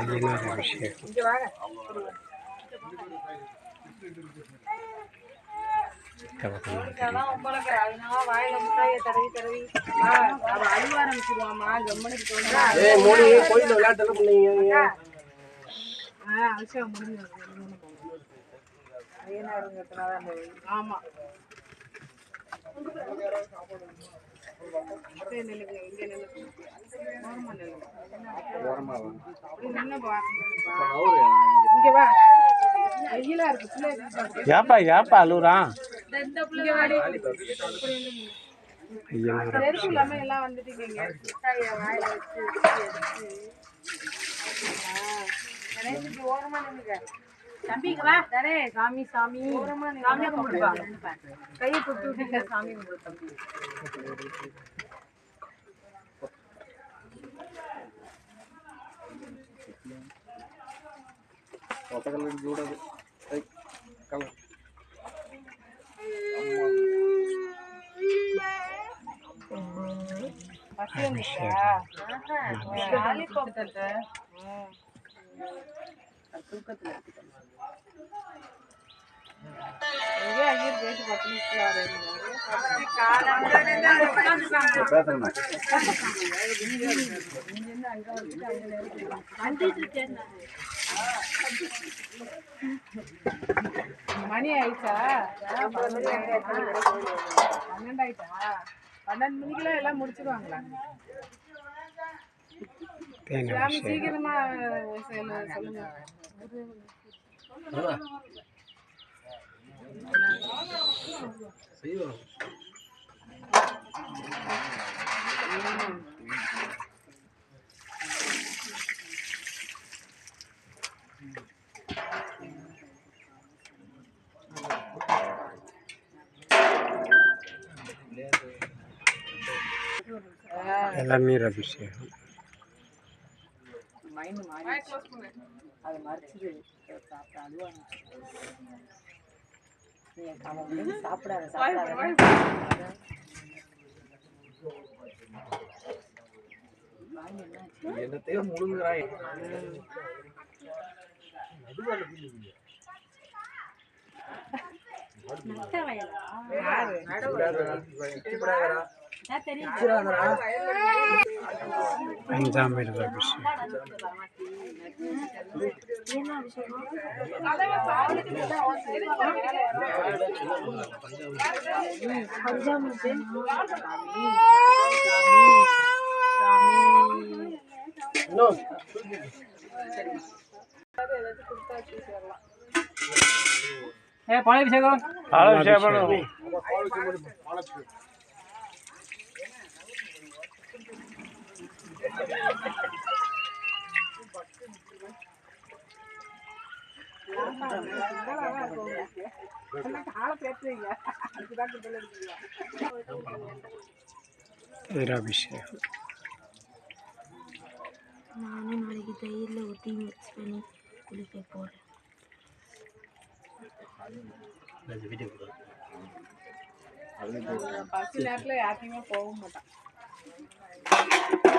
ஆமா. இங்க வாங்க ஆ, ஆ முடிஞ்சு இங்க நில்லுங்க பிள்ளை ஏப்பா ஏப்பா தரே சாமி சாமி. கும்பிடுவா கையை விட்டுங்க சாமி கும்பிடு தம்பி. కొత్తగా చూడదు కలర్ பசி வந்துச்சா லாலிபாப் தட்ட தூக்கத்துல எங்கே ஐயர் போயிட்டு பத்து மணி ஆயிடுச்சா? பன்னெண்டு ஆயிட்டா? பன்னெண்டு மணிக்கெல்லாம் எல்லாம் முடிச்சிருவாங்களா? சீக்கிரமா சொல்லு- சொல்லுங்க. செய்வோம் அவன் வந்து சாப்பிடாத சாப்பிடாத. என்னத்தையோ முழுங்குறாய். பஞ்சாமிர்த அபிஷேகம் இன்னும் ஏ பாலாபிஷேகம் பாலாபிஷேகம் நானும் நாளைக்கு தயிரில் ஊற்றி மிக்ஸ் பண்ணி குளிக்க போகிறேன் பசி நேரத்துல யார்ட்டையுமே போகவும் மாட்டான்.